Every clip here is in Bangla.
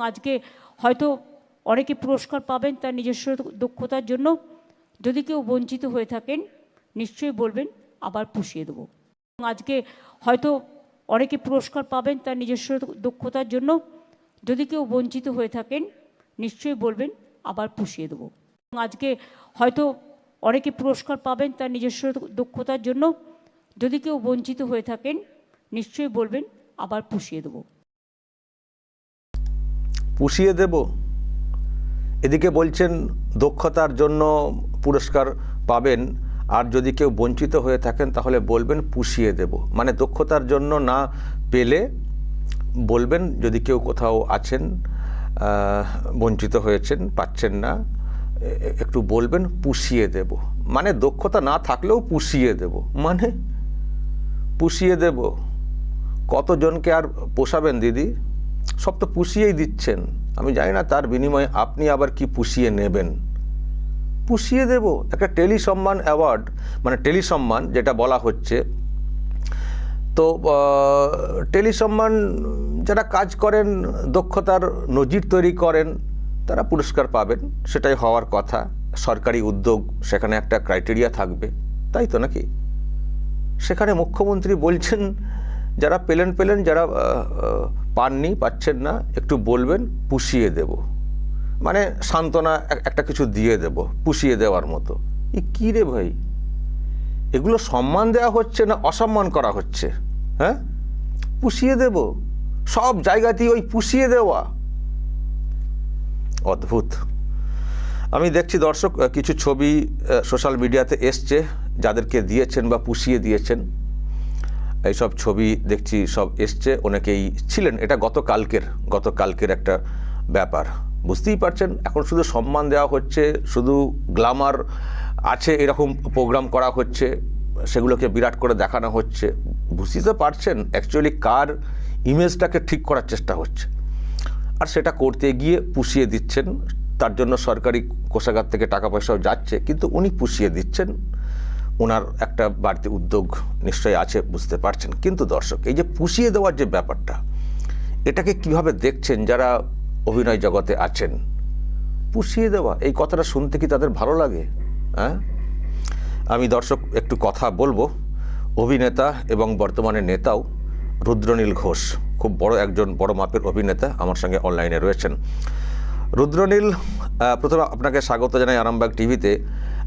আজকে হয়তো অনেকে পুরস্কার পাবেন তার নিজস্ব দক্ষতার জন্য। যদি কেউ বঞ্চিত হয়ে থাকেন, নিশ্চয়ই বলবেন, আবার পুষিয়ে দেবো। আজকে হয়তো অনেকে পুরস্কার পাবেন তার নিজস্ব দক্ষতার জন্য। যদি কেউ বঞ্চিত হয়ে থাকেন, নিশ্চয়ই বলবেন, আবার পুষিয়ে দেবো। আজকে হয়তো অনেকে পুরস্কার পাবেন তার নিজস্ব দক্ষতার জন্য। যদি কেউ বঞ্চিত হয়ে থাকেন, নিশ্চয়ই বলবেন, আবার পুষিয়ে দেবো। পুষিয়ে দেব? এদিকে বলছেন, দক্ষতার জন্য পুরস্কার পাবেন, আর যদি কেউ বঞ্চিত হয়ে থাকেন, তাহলে বলবেন পুষিয়ে দেব। মানে দক্ষতার জন্য না পেলে বলবেন, যদি কেউ কোথাও আছেন বঞ্চিত হয়েছেন, পাচ্ছেন না একটু বলবেন পুষিয়ে দেব। মানে দক্ষতা না থাকলেও পুষিয়ে দেব। মানে পুষিয়ে দেব। কতজনকে আর পোষাবেন দিদি? সব তো পুষিয়েই দিচ্ছেন। আমি জানি না তার বিনিময়ে আপনি আবার কি পুষিয়ে নেবেন। পুষিয়ে দেব। একটা টেলি সম্মান অ্যাওয়ার্ড মানে টেলি সম্মান যেটা বলা হচ্ছে। তো টেলি সম্মান যারা কাজ করেন, দক্ষতার নজির তৈরি করেন, তারা পুরস্কার পাবেন। সেটাই হওয়ার কথা। সরকারি উদ্যোগ, সেখানে একটা ক্রাইটেরিয়া থাকবে। তাই তো নাকি? সেখানে মুখ্যমন্ত্রী বলছেন যারা পেলেন পেলেন, যারা পাননি, পাচ্ছেন না, একটু বলবেন, পুষিয়ে দেব। মানে সান্ত্বনা একটা কিছু দিয়ে দেব, পুষিয়ে দেওয়ার মতো। ই কী রে ভাই? এগুলো সম্মান দেওয়া হচ্ছে না অসম্মান করা হচ্ছে? হ্যাঁ? পুষিয়ে দেব। সব জায়গাতেই ওই পুষিয়ে দেওয়া। অদ্ভুত। আমি দেখছি দর্শক কিছু ছবি সোশ্যাল মিডিয়াতে এসছে, যাদেরকে দিয়েছেন বা পুষিয়ে দিয়েছেন। এইসব ছবি দেখছি, সব এসছে, অনেকেই ছিলেন। এটা গতকালকের গতকালকের একটা ব্যাপার। বুঝতেই পারছেন, এখন শুধু সম্মান দেওয়া হচ্ছে, শুধু গ্লামার আছে এরকম প্রোগ্রাম করা হচ্ছে, সেগুলোকে বিরাট করে দেখানো হচ্ছে। বুঝতেই তো পারছেন অ্যাকচুয়ালি কার ইমেজটাকে ঠিক করার চেষ্টা হচ্ছে। আর সেটা করতে গিয়ে পুষিয়ে দিচ্ছেন, তার জন্য সরকারি কোষাগার থেকে টাকা পয়সাও যাচ্ছে, কিন্তু উনি পুষিয়ে দিচ্ছেন। ওনার একটা বাড়তি উদ্যোগ নিশ্চয়ই আছে, বুঝতে পারছেন। কিন্তু দর্শক, এই যে পুষিয়ে দেওয়ার যে ব্যাপারটা, এটাকে কীভাবে দেখছেন যারা অভিনয় জগতে আছেন? পুষিয়ে দেওয়া, এই কথাটা শুনতে কি তাদের ভালো লাগে? হ্যাঁ আমি দর্শক, একটু কথা বলব। অভিনেতা এবং বর্তমানে নেতাও রুদ্রনীল ঘোষ, খুব বড় একজন বড় মাপের অভিনেতা, আমার সঙ্গে অনলাইনে রয়েছেন। রুদ্রনীল প্রথমে আপনাকে স্বাগত জানাই আরামবাগ টিভিতে।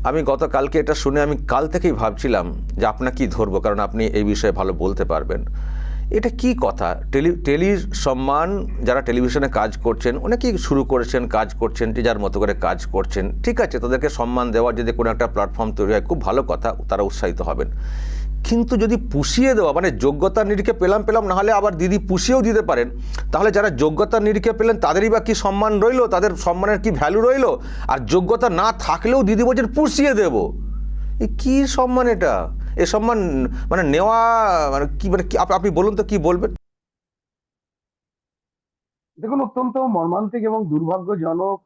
আমি গতকালকে এটা শুনে আমি কাল থেকেই ভাবছিলাম যে আপনাকে কী ধরবো, কারণ আপনি এই বিষয়ে ভালো বলতে পারবেন। এটা কি কথা? টেলি টেলি সম্মান যারা টেলিভিশনে কাজ করছেন, অনেকেই শুরু করেছেন, কাজ করছেন, যে যার মতো করে কাজ করছেন, ঠিক আছে, তাদেরকে সম্মান দেওয়ার যদি কোনো একটা প্ল্যাটফর্ম তৈরি হয়, খুব ভালো কথা, তারা উৎসাহিত হবেন। কিন্তু যদি পুষিয়ে দেওয়া মানে যোগ্যতার নিরিখে পেলাম পেলাম নাহলে আবার দিদি পুষিয়েও দিতে পারেন। তাহলে যারা যোগ্যতার নিরিখে পেলেন তাদেরই বা কী সম্মান রইল? তাদের সম্মানের কি ভ্যালু রইল? আর যোগ্যতা না থাকলেও দিদি বলছেন পুষিয়ে দেব। এ কী সম্মান এটা? এ সম্মান মানে নেওয়া মানে কি মানে কি আপ- আপনি বলুন তো কি বলবেন? দেখুন অত্যন্ত মর্মান্তিক এবং দুর্ভাগ্যজনক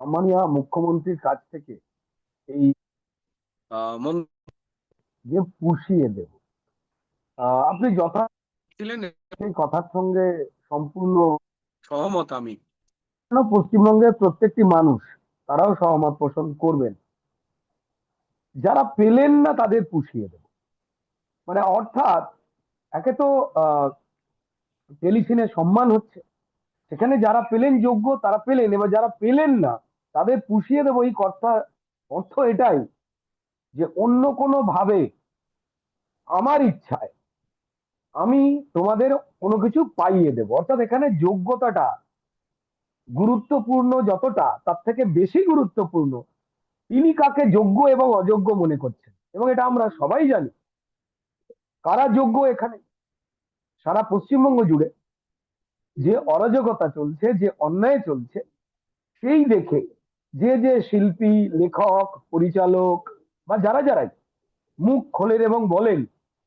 সম্মানীয় মুখ্যমন্ত্রীর কাছ থেকে এই যে পুষিয়ে দেব। আপনি যথা ছিলেন কথার সঙ্গে সম্পূর্ণ সহমত আমি। কেন পশ্চিমবঙ্গের প্রত্যেকটি মানুষ তারাও সহমত পোষণ করবেন? যারা পেলেন না তাদের পুষিয়ে দেব। মানে অর্থাৎ একে তো টেলিফিনে সম্মান হচ্ছে। সেখানে যারা পেলেন যোগ্য তারা পেলেন। এবার যারা পেলেন না তাদের পুষিয়ে দেবো এই কথা অর্থ এটাই যে অন্য কোনো ভাবে আমার ইচ্ছায় আমি তোমাদের কোনো কিছু পাইয়ে দেবো। অর্থাৎ এখানে যোগ্যতাটা গুরুত্বপূর্ণ যতটা, তার থেকে বেশি গুরুত্বপূর্ণ তিনি কাকে যোগ্য এবং অযোগ্য মনে করছেন। এবং এটা আমরা সবাই জানি। কারা যোগ্য এখানে? সারা পশ্চিমবঙ্গ জুড়ে যে অরাজকতা চলছে, যে অন্যায় চলছে, সেই দেখে যে যে শিল্পী, লেখক, পরিচালক বা যারা যারাই মুখ খোলেন এবং বলেন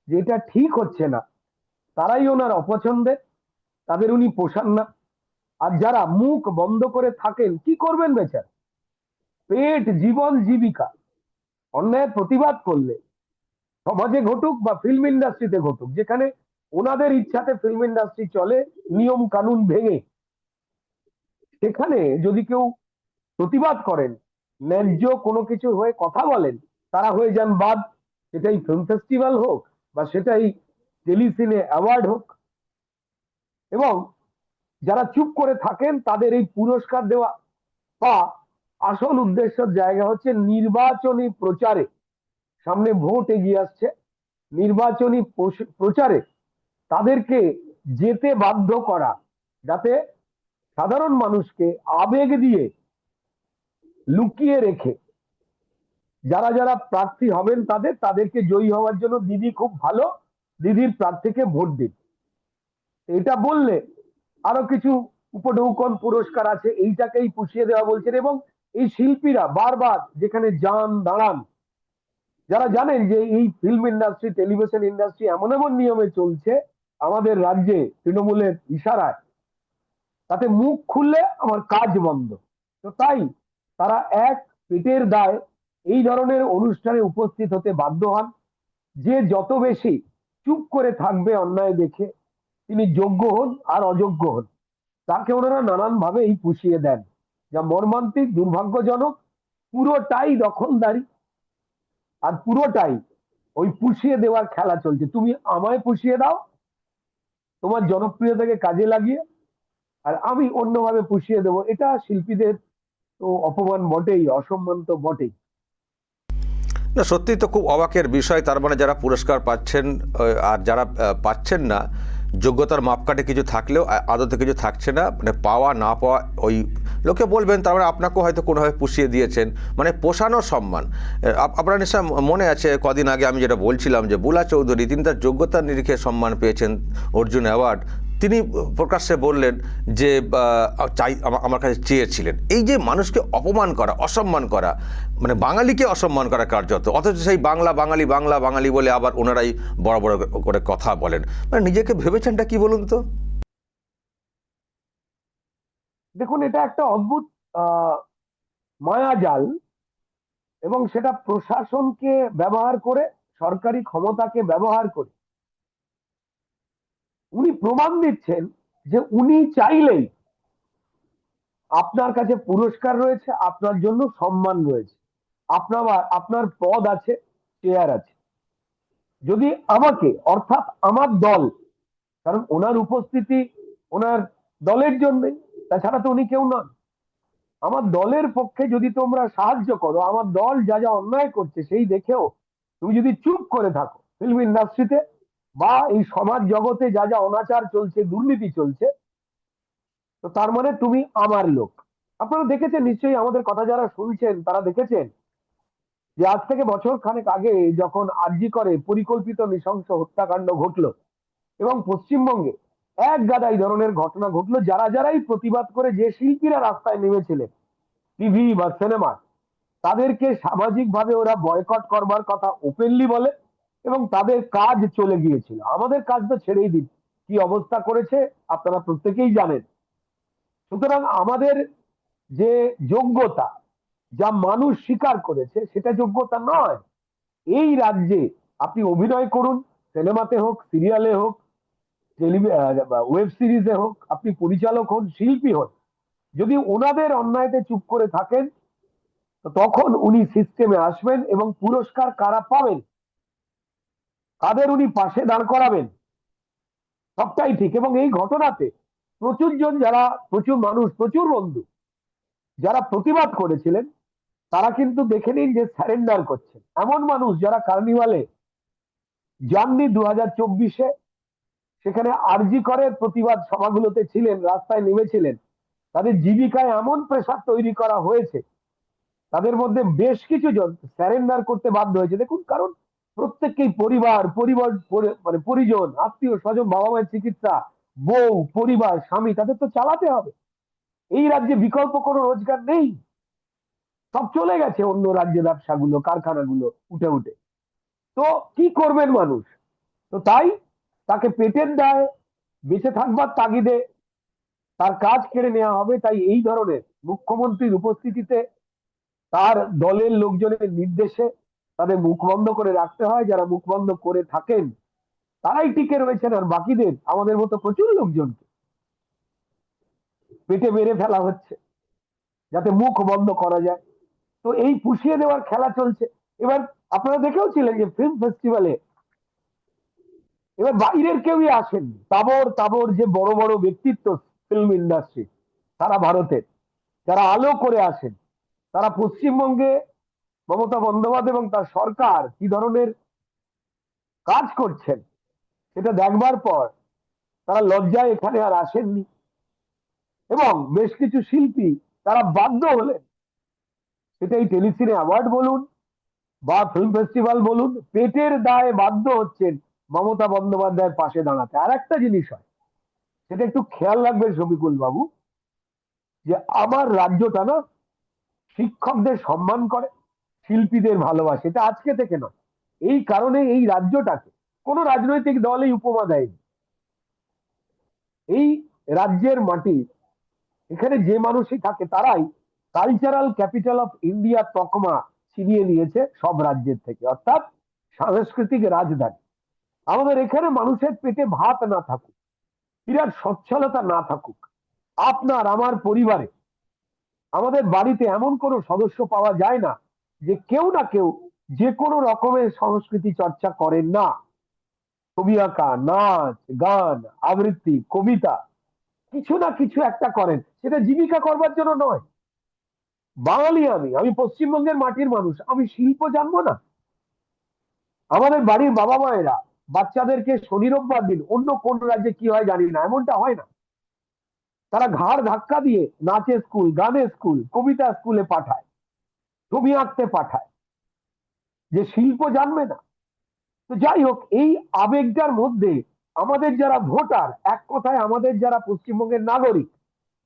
যে এটা ঠিক হচ্ছে না, তারাই ওনার অপছন্দের তাদের উনি পোষান না। আর যারা মুখ বন্ধ করে থাকেন, কি করবেন বেচার? পেট, জীবন, জীবিকা, অন্যায়ের প্রতিবাদ করলে, সমাজে ঘটুক বা ফিল্ম ইন্ডাস্ট্রিতে ঘটুক, যেখানে ওনাদের ইচ্ছাতে ফিল্ম ইন্ডাস্ট্রি চলে, নিয়ম কানুন ভেঙে, সেখানে যদি কেউ প্রতিবাদ করেন, ন্যায্য কোনো কিছু হয়ে কথা বলেন তারা হয়ে যান বাদ। সেটাই ফিল্ম ফেস্টিভ্যাল হোক বা সেটাই টেলিসিনে অ্যাওয়ার্ড হোক। এবং যারা চুপ করে থাকেন, তাদের এই পুরস্কার দেওয়া বা আসল উদ্দেশ্যের জায়গা হচ্ছে নির্বাচনী প্রচারে। সামনে ভোট এগিয়ে আসছে। নির্বাচনী প্রচারে তাদেরকে যেতে বাধ্য করা, যাতে সাধারণ মানুষকে আবেগ দিয়ে লুকিয়ে রেখে যারা যারা প্রার্থী হবেন তাদের, তাদেরকে জয়ী হওয়ার জন্য দিদি খুব ভালো। দিদির প্রার্থীকে ভোট দিন। এটা বললে আরও কিছু উপঢৌকন পুরস্কার আছে, এইটাকেই পুষিয়ে দেওয়া বলছেন এবং এই শিল্পীরা বারবার যেখানে যান, দাঁড়ান, যারা জানেন যে এই ফিল্ম ইন্ডাস্ট্রি টেলিভিশন ইন্ডাস্ট্রি এমন এমন নিয়মে চলছে, আমাদের রাজ্যে তৃণমূলের ইশারায়। তাতে মুখ খুললে আমার কাজ বন্ধ। তো তাই তারা এক পেটের দায় এই ধরনের অনুষ্ঠানে উপস্থিত হতে বাধ্য হন। যে যত বেশি চুপ করে থাকবে অন্যায় দেখে, তিনি যোগ্য হন আর অযোগ্য হন। তাকে ওনারা নানান ভাবে এই পুষিয়ে দেন, যা মর্মান্তিক, দুর্ভাগ্যজনক, পুরোটাই দখলদারি। আর পুরোটাই ওই পুষিয়ে দেওয়ার খেলা চলছে। তুমি আমায় পুষিয়ে দাও, তোমার জনপ্রিয়তাকে কাজে লাগিয়ে, আর আমি অন্যভাবে পুষিয়ে দেবো। এটা শিল্পীদের তো অপমান বটেই, অসম্মান তো বটেই। না সত্যি তো খুব অবাকের বিষয়, তার মানে যারা পুরস্কার পাচ্ছেন আর যারা পাচ্ছেন না, যোগ্যতার মাপকাঠি কিছু থাকলেও আদতে কিছু থাকছে না মানে পাওয়া, না পাওয়া, ওই লোকে বলবেন, তার মানে আপনাকেও হয়তো কোনোভাবে পুষিয়ে দিয়েছেন মানে পোষানোর সম্মান। আপ- আপনার নিশ্চয় মনে আছে, কদিন আগে আমি যেটা বলছিলাম যে, বুলা চৌধুরী, তিনি তার যোগ্যতার নিরিখে সম্মান পেয়েছেন অর্জুন অ্যাওয়ার্ড তিনি প্রকাশ্যে বললেন যে চাই, আমা- আমার কাছে চেয়েছিলেন। এই যে মানুষকে অপমান করা, অসম্মান করা মানে বাঙালিকে অসম্মান করা কার্যত, অথচ সেই বাংলা বাঙালি বাংলা বাঙালি বলে আবার ওনারাই বড় বড় করে কথা বলেন। মানে নিজেকে ভেবেছেনটা কি বলুন তো? দেখুন, এটা একটা অদ্ভুত মায়াজাল এবং সেটা প্রশাসনকে ব্যবহার করে, সরকারি ক্ষমতাকে ব্যবহার করে। উনি প্রমাণ দিচ্ছেন যে উনি চাইলেই আপনার কাছে পুরস্কার রয়েছে, আপনার জন্য সম্মান রয়েছে। আপনার আপনার পদ আছে চেয়ার আছে। যদি আমাকে, অর্থাৎ আমার দল, কারণ ওনার উপস্থিতি ওনার দলের জন্যই, তাছাড়া তো উনি কেউ নন। আমার দলের পক্ষে যদি তোমরা সাহায্য করো, আমার দল যা যা অন্যায় করছে, সেই দেখেও তুমি যদি চুপ করে থাকো, ফিল্ম ইন্ডাস্ট্রিতে বা এই সমাজ জগতে যা যা অনাচার চলছে, দুর্নীতি চলছে, তো তার মানে তুমি আমার লোক। আপনারা দেখেছেন নিশ্চয়ই আমাদের কথা যারা শুনছেন, তারা দেখেছেন যে আজ থেকে বছর খানেক আগে যখন আরজি করে পরিকল্পিত নৃশংস হত্যাকাণ্ড ঘটলো এবং পশ্চিমবঙ্গে এক গাদা এই ধরনের ঘটনা ঘটলো, যারা যারাই প্রতিবাদ করে যে শিল্পীরা রাস্তায় নেমেছিলেন টিভি বা সিনেমা, তাদেরকে সামাজিকভাবে ওরা বয়কট করবার কথা ওপেনলি বলে এবং তাদের কাজ চলে গিয়েছিল। আমাদের কাজ তো ছেড়েই দিন। কি অবস্থা করেছে আপনারা প্রত্যেকেই জানেন। সুতরাং আমাদের যে যোগ্যতা, যা মানুষ স্বীকার করেছে, সেটা যোগ্যতা নয়। এই রাজ্যে আপনি অভিনয় করুন, সিনেমাতে হোক, সিরিয়ালে হোক ওয়েব সিরিজে হোক, আপনি পরিচালক হন, শিল্পী হন। যদি ওনাদের অন্যায়তে চুপ করে থাকেন তখন উনি সিস্টেমে আসবেন এবং পুরস্কার কারা পাবেন? কাদের উনি পাশে দাঁড় করাবেন। সবটাই ঠিক এবং এই ঘটনাতে প্রচুর জন যারা, প্রচুর মানুষ, প্রচুর বন্ধু যারা প্রতিবাদ করেছিলেন, তারা কিন্তু দেখে নিন যে স্যারেন্ডার করছেন। এমন মানুষ যারা কার্নিভালে যাননি দু হাজার চব্বিশে, সেখানে আরজি করে প্রতিবাদ সভাগুলোতে ছিলেন, রাস্তায় নেমেছিলেন। তাদের জীবিকায় এমন প্রেশার তৈরি করা হয়েছে, তাদের মধ্যে বেশ কিছু জন স্যারেন্ডার করতে বাধ্য হয়েছে। দেখুন, কারণ প্রত্যেককেই পরিবার পরিবার, পরি- মানে পরিজন, আত্মীয়, স্বজন বাবা মায়ের চিকিৎসা, বউ, পরিবার, স্বামী, তাদের তো চালাতে হবে। এই রাজ্যে বিকল্প কোনো রোজগার নেই। সব চলে গেছে অন্য রাজ্যে ব্যবসাগুলো, কারখানাগুলো উঠে উঠে। তো কি করবেন মানুষ? তো তাই তাকে পেটের দেয়, বেঁচে থাকবার তাগিদে তার কাজ কেড়ে নেওয়া হবে। তাই এই ধরনের মুখ্যমন্ত্রীর উপস্থিতিতে তার দলের লোকজনের নির্দেশে তাদের মুখ বন্ধ করে রাখতে হয়, যারা মুখ বন্ধ করে থাকেন, তারাই টিকে রয়েছেন আর বাকিদের, আমাদের মতো প্রচুর লোকজনকে পেটে মেরে ফেলা হচ্ছে, যাতে মুখ বন্ধ করা যায়। তো এই পুষিয়ে দেওয়ার খেলা চলছে। এবার আপনারা দেখেও ছিলেন যে ফিল্ম ফেস্টিভ্যালে এবার বাইরের কেউই আসেননি। তাবর তাবর যে বড় বড় ব্যক্তিত্ব ফিল্ম ইন্ডাস্ট্রি সারা ভারতের, যারা আলো করে আসেন, তারা পশ্চিমবঙ্গে মমতা বন্দ্যোপাধ্যায় এবং তার সরকার কি ধরনের কাজ করছেন, সেটা দেখবার পর তারা লজ্জায় এখানে আর আসেননি। এবং বেশ কিছু শিল্পী তারা বাধ্য হলেন সেটা এই টেলিসিনে অ্যাওয়ার্ড বলুন বা ফিল্ম ফেস্টিভ্যাল বলুন, পেটের দায়ে বাধ্য হচ্ছেন মমতা বন্দ্যোপাধ্যায়ের পাশে দাঁড়াতে। আর একটা জিনিস হয়, সেটা একটু খেয়াল রাখবেন শফিকুল বাবু, যে আমার রাজ্যটা না শিক্ষকদের সম্মান করে। শিল্পীদের ভালোবাসে। এটা আজকে থেকে না এই কারণে এই রাজ্যটাকে কোনো রাজনৈতিক দলই উপমা দেয়নি। এই রাজ্যের মাটি, এখানে যে মানুষই থাকে তারাই কালচারাল ক্যাপিটাল অফ ইন্ডিয়া তকমা ছিনিয়ে নিয়েছে সব রাজ্যের থেকে, অর্থাৎ সাংস্কৃতিক রাজধানী। আমাদের এখানে মানুষের পেটে ভাত না থাকুক, বিরাট সচ্ছলতা না থাকুক, আপনার, আমার পরিবারে, আমাদের বাড়িতে এমন কোনো সদস্য পাওয়া যায় না যে কেউ না কেউ যে কোনো রকমের সংস্কৃতি চর্চা করেন না। ছবি আঁকা, নাচ, গান, আবৃত্তি, কবিতা, কিছু না কিছু একটা করেন। সেটা জীবিকা করবার জন্য নয়। বাঙালি আমি আমি পশ্চিমবঙ্গের মাটির মানুষ, আমি শিল্প জানব না। আমাদের বাড়ির বাবা মায়েরা বাচ্চাদেরকে শনি রোববার দিন অন্য কোন রাজ্যে কি হয় জানি না, এমনটা হয় না। তারা ঘাড় ধাক্কা দিয়ে নাচের স্কুল, গানের স্কুল, কবিতা স্কুলে পাঠায়। ছবি আঁকতে পাঠায়। যে শিল্প জানবে না। তো যাই হোক এই আবেগটার মধ্যে আমাদের যারা ভোটার এক কথায় আমাদের যারা পশ্চিমবঙ্গের নাগরিক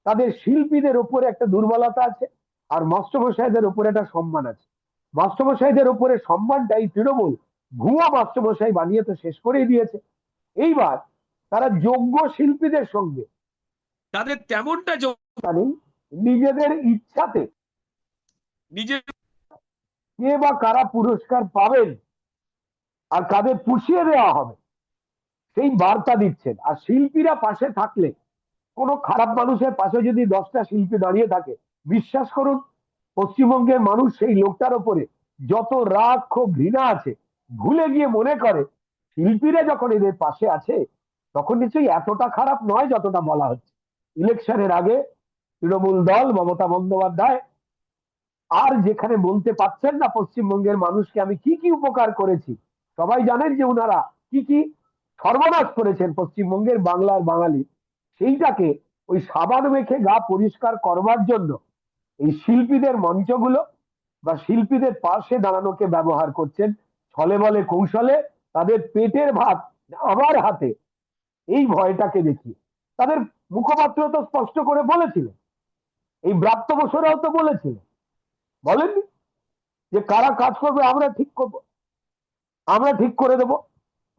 তাদের শিল্পীদের উপরে একটা দুর্বলতা আছে আর মাস্টারমশাইদের উপরে একটা সম্মান আছে। মাস্টারমশাইদের উপরে সম্মানটা এই তৃণমূল ভুয়া মাস্টারমশাই বানিয়ে তো শেষ করেই দিয়েছে। এইবার তারা যোগ্য শিল্পীদের সঙ্গে তাদের তেমনটা নেই নিজেদের ইচ্ছাতে নিজের কে বা কারা পুরস্কার পাবেন আর কাদের পুষিয়ে দেওয়া হবে, সেই বার্তা দিচ্ছেন। আর শিল্পীরা পাশে থাকলে, কোনো খারাপ মানুষের পাশে যদি দশটা শিল্পী দাঁড়িয়ে থাকে, বিশ্বাস করুন, পশ্চিমবঙ্গের মানুষ সেই লোকটার ওপরে যত রাগ ক্ষোভ, ঘৃণা আছে, ভুলে গিয়ে মনে করে, শিল্পীরা যখন এদের পাশে আছে, তখন নিশ্চয়ই এতটা খারাপ নয় যতটা বলা হচ্ছে। ইলেকশনের আগে তৃণমূল দল মমতা বন্দ্যোপাধ্যায় আর যেখানে বলতে পারছেন না পশ্চিমবঙ্গের মানুষকে আমি কি কি উপকার করেছি, সবাই জানেন যে উনারা কি কি সর্বনাশ করেছেন পশ্চিমবঙ্গের বাংলার বাঙালি। সেইটাকে ওই সাবান মেখে গা পরিষ্কার করবার জন্য এই শিল্পীদের মঞ্চগুলো বা শিল্পীদের পাশে দাঁড়ানোকে ব্যবহার করছেন ছলে বলে কৌশলে তাদের পেটের ভাত আমার হাতে। এই ভয়টাকে দেখিয়ে তাদের মুখপাত্র তো স্পষ্ট করে বলেছিলেন। এই ব্রাত্য বসুরাও তো বলেছিলেন। বলেননি? যে কারা কাজ করবে, আমরা ঠিক করব। আমরা ঠিক করে দেব।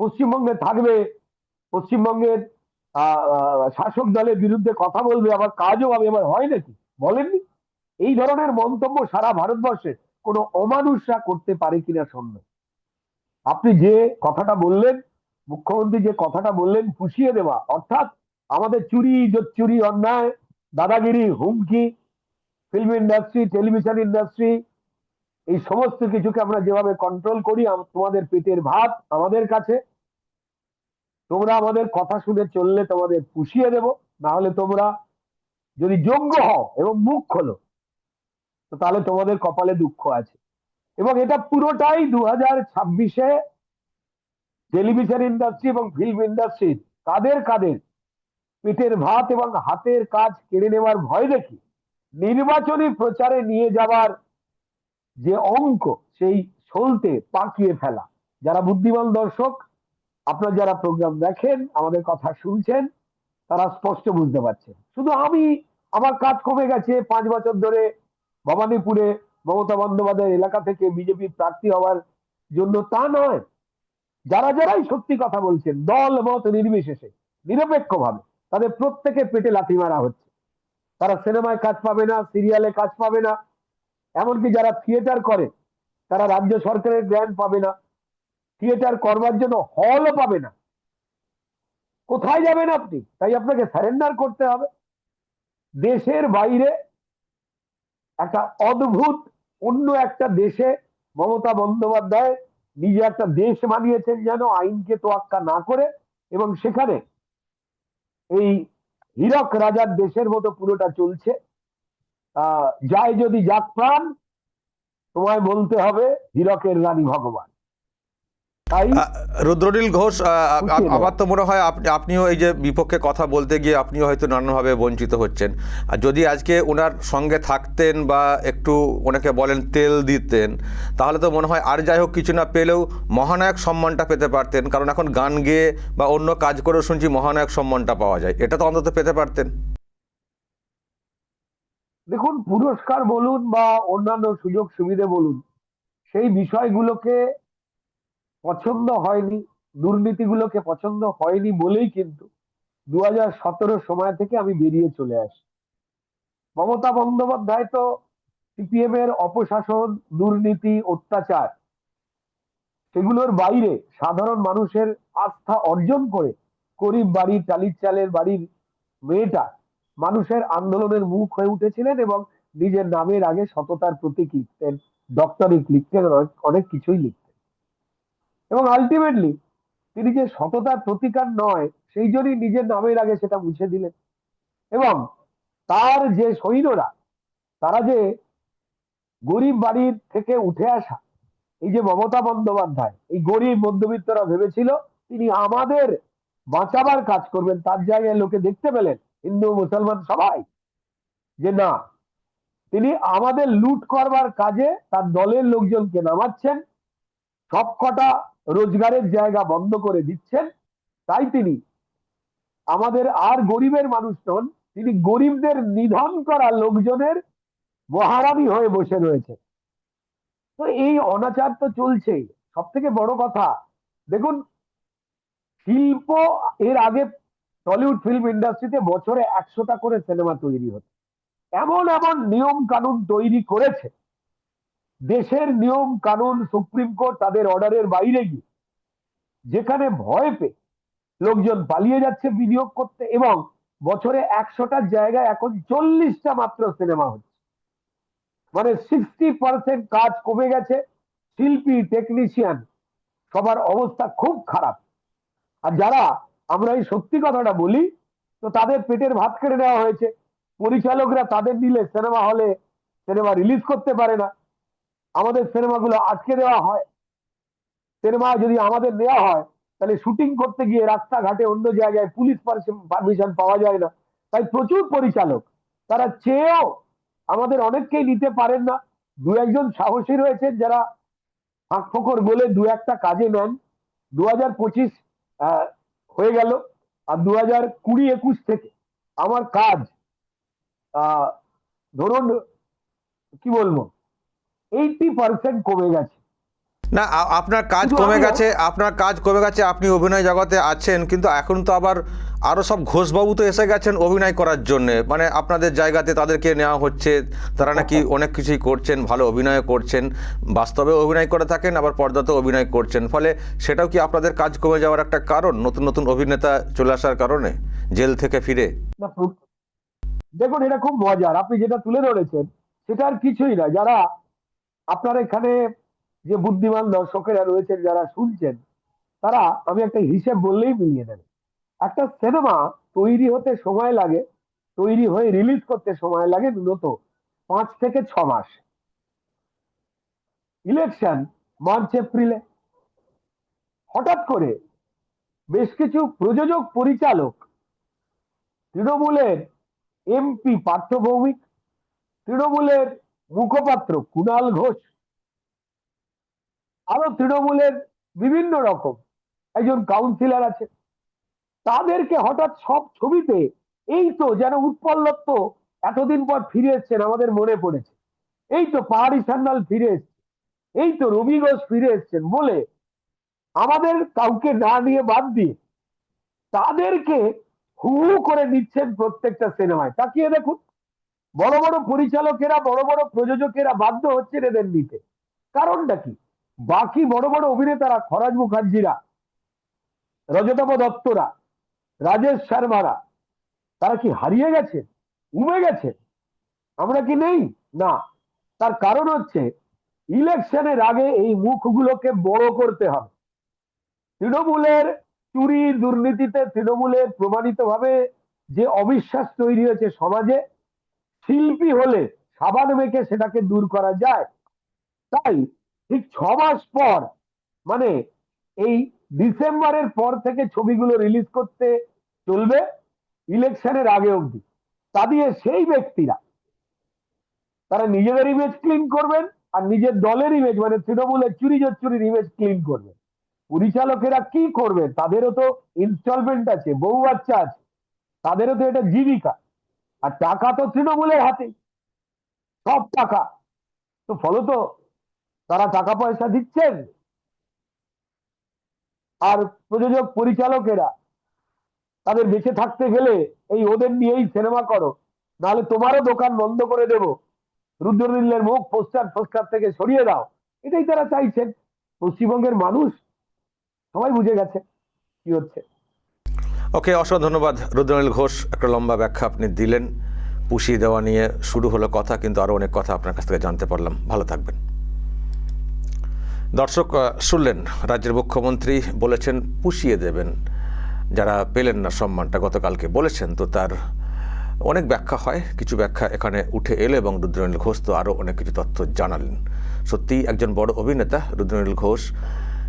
পশ্চিমবঙ্গে থাকবে, পশ্চিমবঙ্গের শাসক দলের বিরুদ্ধে কথা বলবে, আবার কাজও হবে, এবার হয় নাকি? বলেননি? এই ধরনের মন্তব্য সারা ভারতবর্ষে কোনো অমানুষরা করতে পারে কিনা সন্দেহ। আপনি যে কথাটা বললেন, মুখ্যমন্ত্রী যে কথাটা বললেন, পুষিয়ে দেওয়া, অর্থাৎ আমাদের চুরি চুরি অন্যায়, দাদাগিরি, হুমকি ফিল্ম ইন্ডাস্ট্রি টেলিভিশন ইন্ডাস্ট্রি এই সমস্ত কিছুকে আমরা যেভাবে কন্ট্রোল করি তোমাদের পেটের ভাত আমাদের কাছে। তোমরা আমাদের কথা শুনে চললে তোমাদের পুষিয়ে দেব। না হলে তোমরা যদি যোগ্য হও এবং মুখ খোলো তাহলে তোমাদের কপালে দুঃখ আছে। এবং এটা পুরোটাই দু হাজার ছাব্বিশে টেলিভিশন ইন্ডাস্ট্রি এবং ফিল্ম ইন্ডাস্ট্রির কাদের কাদের পেটের ভাত এবং হাতের কাজ কেড়ে নেওয়ার ভয় দেখি নির্বাচনী প্রচারে নিয়ে যাওয়ার যে অঙ্ক, সেই সলতে পাকিয়ে ফেলা। যারা বুদ্ধিমান দর্শক, আপনারা যারা প্রোগ্রাম দেখেন, আমাদের কথা শুনছেন, তারা স্পষ্ট বুঝতে পারছেন। শুধু আমি, আমার কাজ কমে গেছে পাঁচ বছর ধরে ভবানীপুরে মমতা বন্দ্যোপাধ্যায় এলাকা থেকে বিজেপি প্রার্থী হওয়ার জন্য। তা নয়, যারা যারাই সত্যি কথা বলছেন, দল, মত নির্বিশেষে, নিরপেক্ষভাবে, তাদের প্রত্যেকে পেটে লাথি মারা হচ্ছে। তারা সিনেমায় কাজ পাবে না, সিরিয়ালে কাজ পাবে না। এমনকি যারা থিয়েটার করে, তারা রাজ্য সরকারের গ্র্যান্ট পাবে না। থিয়েটার করবার জন্য হলও পাবে না। কোথায় যাবেন আপনি? তাই আপনাকে সারেন্ডার করতে হবে। দেশের বাইরে একটা অদ্ভুত, অন্য একটা দেশে মমতা বন্দ্যোপাধ্যায় নিজে একটা দেশ বানিয়েছেন যেন আইনকে তোয়াক্কা না করে এবং সেখানে এই হীরক রাজার দেশের মতো পুরোটা চলছে। যায় যদি যাক প্রাণ, তোমায় বলতে হবে হীরকের রানী ভগবান। রুদ্রনীল ঘোষ। আমার তো মনে হয় আপনি আপনিও এই যে বিপক্ষে কথা বলতে গিয়ে আপনিও হয়তো নানানভাবে বঞ্চিত হচ্ছেন। আর যদি আজকে ওনার সঙ্গে থাকতেন বা একটু ওনাকে বলেন তেল দিতেন তাহলে তো মনে হয় আর যাই হোক কিছু না পেলেও মহানায়ক সম্মানটা পেতে পারতেন। কারণ এখন গান গেয়ে বা অন্য কাজ করেও শুনছি মহানায়ক সম্মানটা পাওয়া যায়। এটা তো অন্তত পেতে পারতেন। দেখুন পুরস্কার বলুন বা অন্যান্য সুযোগ সুবিধে বলুন সেই বিষয়গুলোকে পছন্দ হয়নি, দুর্নীতিগুলোকে পছন্দ হয়নি বলেই কিন্তু দু হাজার সতেরো সময় থেকে আমি বেরিয়ে চলে আসি। মমতা বন্দ্যোপাধ্যায় তো সিপিএম এর অপশাসন, দুর্নীতি, অত্যাচার, সেগুলোর বাইরে সাধারণ মানুষের আস্থা অর্জন করে গরিব বাড়ির টালির চালের বাড়ির মেয়েটা মানুষের আন্দোলনের মুখ হয়ে উঠেছিলেন এবং নিজের নামের আগে সততার প্রতীক লিখতেন ডক্টরিক লিখতেন, অনেক অনেক কিছুই লিখতেন। এবং আলটিমেটলি তিনি যে সততার প্রতিকার নয়, সেই জন্যই নিজের নামের আগে সেটা মুছে দিলেন। এবং তার যে সৈন্যরা, তারা যে গরিব বাড়ির থেকে উঠে আসা, এই যে মমতা বন্দ্যোপাধ্যায়, এই গরিব মধ্যবিত্তরা ভেবেছিল, তিনি আমাদের বাঁচাবার কাজ করবেন। তার জায়গায় লোকে দেখতে পেলেন, হিন্দু, মুসলমান সবাই, যে না, তিনি আমাদের লুট করবার কাজে তার দলের লোকজনকে নামাচ্ছেন। সবকটা রোজগারের জায়গা বন্ধ করে দিচ্ছেন। তাই তিনি আমাদের আর গরিবের মানুষ নন, তিনি গরিবদের নিধন করা লোকজনের মহারানী হয়ে বসে রয়েছে তো এই অনাচার তো চলছেই। সব থেকে বড় কথা, দেখুন, শিল্প এর আগে টলিউড ফিল্ম ইন্ডাস্ট্রিতে বছরে একশোটা করে সিনেমা তৈরি হতো। এমন এমন নিয়ম কানুন তৈরি করেছে। দেশের নিয়ম, কানুন, সুপ্রিম কোর্ট তাদের অর্ডারের বাইরে গিয়ে যেখানে ভয় পেয়ে লোকজন পালিয়ে যাচ্ছে বিনিয়োগ করতে এবং বছরে একশোটার জায়গায় এখন চল্লিশটা মাত্র সিনেমা হচ্ছে। মানে সিক্সটি পার্সেন্ট কাজ কমে গেছে, শিল্পী টেকনিশিয়ান সবার অবস্থা খুব খারাপ। আর যারা আমরা এই সত্যি কথাটা বলি, তো তাদের পেটের ভাত কেড়ে নেওয়া হয়েছে। পরিচালকরা তাদের নিলে সিনেমা হলে সিনেমা রিলিজ করতে পারে না। আমাদের সিনেমাগুলো আটকে দেওয়া হয়। সিনেমা যদি আমাদের নেওয়া হয়, তাহলে শুটিং করতে গিয়ে রাস্তাঘাটে অন্য জায়গায় পুলিশ পারমিশন পাওয়া যায় না। তাই প্রচুর পরিচালক, তারা চেয়েও আমাদের অনেককেই নিতে পারেন না। দু একজন সাহসী রয়েছেন যারা ফাঁক ফোকর বলে দু একটা কাজে নেন। দু হাজার পঁচিশ হয়ে গেল। আর দু হাজার কুড়ি একুশ থেকে আমার কাজ ধরুন, কি বলব? এইটি পার্সেন্ট কমে গেছে। না আপনার কাজ কমে গেছে আপনার কাজ কমে গেছে আপনি অভিনয় জগতে আছেন কিন্তু এখন তো আবার আরও সব ঘোষবাবু তো এসে গেছেন অভিনয় করার জন্য। মানে আপনাদের জায়গাতে তাদেরকে নেওয়া হচ্ছে তারা নাকি অনেক কিছুই করছেন ভালো অভিনয় করছেন বাস্তবে অভিনয় করে থাকেন আবার পর্দাতে অভিনয় করছেন। ফলে সেটাও কি আপনাদের কাজ কমে যাওয়ার একটা কারণ নতুন নতুন অভিনেতা চলে আসার কারণে জেল থেকে ফিরে? দেখুন এটা খুব মজার। আপনি যেটা তুলে ধরেছেন সেটা আর কিছুই না। যারা আপনার এখানে যে বুদ্ধিমান দর্শকেরা রয়েছেন, যারা শুনছেন, তারা, আমি একটা হিসেব বললেই মিলিয়ে নেবে একটা সিনেমা তৈরি হতে সময় লাগে, তৈরি হয়ে রিলিজ করতে সময় লাগে মূলত পাঁচ থেকে ছ মাস। ইলেকশন মার্চ এপ্রিলে হঠাৎ করে বেশ কিছু প্রযোজক পরিচালক, তৃণমূলের এমপি পার্থ ভৌমিক তৃণমূলের মুখপাত্র কুণাল ঘোষ। আরও তৃণমূলের বিভিন্ন রকম একজন কাউন্সিলর আছে। তাদেরকে হঠাৎ সব ছবিতে এই তো যেন উৎপল এতদিন পর ফিরে এসছেন আমাদের মনে পড়েছে। এই তো পাহাড়ি সান্যাল ফিরে এসছে। এই তো রবি ঘোষ ফিরে এসছেন বলে আমাদের কাউকে না নিয়ে বাদ দিয়ে তাদেরকে হু করে নিচ্ছেন প্রত্যেকটা সিনেমায়। তাকিয়ে দেখুন। বড় বড় পরিচালকেরা, বড় বড় প্রযোজকেরা বাধ্য হচ্ছে এদের নিতে কারণটা কি? বাকি বড় বড় অভিনেতারা, খরাজ মুখার্জিরা রজতম দত্তরা, রাজেশ শর্মারা, তারা কি হারিয়ে গেছে? উমে গেছে? আমরা কি নেই? না। তার কারণ হচ্ছে, ইলেকশনের আগে এই মুখগুলোকে বড় করতে হবে। তৃণমূলের চুরি দুর্নীতিতে তৃণমূলের প্রমাণিতভাবে যে অবিশ্বাস তৈরি হয়েছে সমাজে শিল্পী হলে সাবান মেখে সেটাকে দূর করা যায়। তাই ঠিক ছ মাস পর মানে এই ডিসেম্বরের পর থেকে ছবিগুলো রিলিজ করতে চলবে ইলেকশনের আগে অবধি। তা দিয়ে সেই ব্যক্তিরা, তারা নিজেদের ইমেজ ক্লিন করবেন আর নিজের দলের ইমেজ মানে তৃণমূলের চুরি চুরির ইমেজ ক্লিন করবেন। পরিচালকেরা কি করবেন? তাদেরও তো ইনস্টলমেন্ট আছে, বউ বাচ্চা আছে, তাদেরও তো এটা জীবিকা। আর টাকা তো তৃণমূলের হাতে। সব টাকা। তো ফলত তারা টাকা পয়সা দিচ্ছেন। আর প্রযোজক পরিচালকেরা, তাদের বেঁচে থাকতে গেলে এই ওদের নিয়েই সিনেমা করো। নাহলে তোমারও দোকান বন্ধ করে দেব। রুদ্রনীলের মুখ পোস্টার পোস্টার থেকে সরিয়ে দাও। এটাই তারা চাইছেন। পশ্চিমবঙ্গের মানুষ সবাই বুঝে গেছে কি হচ্ছে। ওকে, অসংখ্য ধন্যবাদ। রুদ্রনীল ঘোষ, একটা লম্বা ব্যাখ্যা আপনি দিলেন। পুষিয়ে দেওয়া নিয়ে শুরু হলো কথা, কিন্তু আরও অনেক কথা আপনার কাছ থেকে জানতে পারলাম। ভালো থাকবেন। দর্শক শুনলেন, রাজ্যের মুখ্যমন্ত্রী বলেছেন, পুষিয়ে দেবেন। যারা পেলেন না সম্মানটা, গতকালকে বলেছেন, তো তার অনেক ব্যাখ্যা হয়। কিছু ব্যাখ্যা এখানে উঠে এলো এবং রুদ্রনীল ঘোষ তো আরও অনেক কিছু তথ্য জানালেন। সত্যিই একজন বড় অভিনেতা রুদ্রনীল ঘোষ,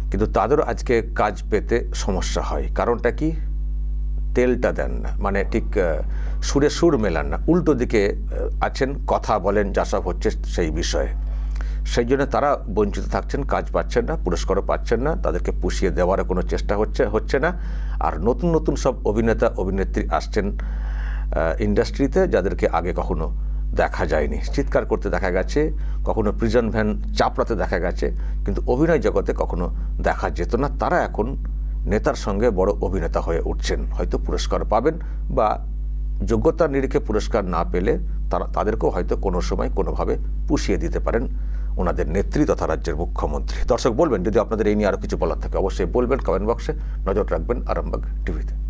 কিন্তু তাদেরও আজকে কাজ পেতে সমস্যা হয়। কারণটা কি? তেলটা দেন না মানে ঠিক সুরে সুর মেলান না। উল্টো দিকে আছেন, কথা বলেন, যা সব হচ্ছে সেই বিষয়ে। সেই জন্য তারা বঞ্চিত থাকছেন, কাজ পাচ্ছেন না, পুরস্কারও পাচ্ছেন না, তাদেরকে পুষিয়ে দেওয়ার কোনো চেষ্টা হচ্ছে হচ্ছে না। আর নতুন নতুন সব অভিনেতা, অভিনেত্রী আসছেন ইন্ডাস্ট্রিতে, যাদেরকে আগে কখনো দেখা যায়নি। চিৎকার করতে দেখা গেছে, কখনো প্রিজন ভ্যান চাপড়াতে দেখা গেছে, কিন্তু অভিনয় জগতে কখনো দেখা যেত না। তারা এখন নেতার সঙ্গে বড় অভিনেতা হয়ে উঠছেন। হয়তো পুরস্কার পাবেন বা যোগ্যতার নিরিখে পুরস্কার না পেলে তারা তাদেরকেও হয়তো কোনো সময় কোনোভাবে পুষিয়ে দিতে পারেন ওনাদের নেত্রী তথা রাজ্যের মুখ্যমন্ত্রী। দর্শক, বলবেন, যদি আপনাদের এই নিয়ে আরও কিছু বলার থাকে, অবশ্যই বলবেন কমেন্ট বক্সে নজর রাখবেন, আরামবাগ টিভিতে।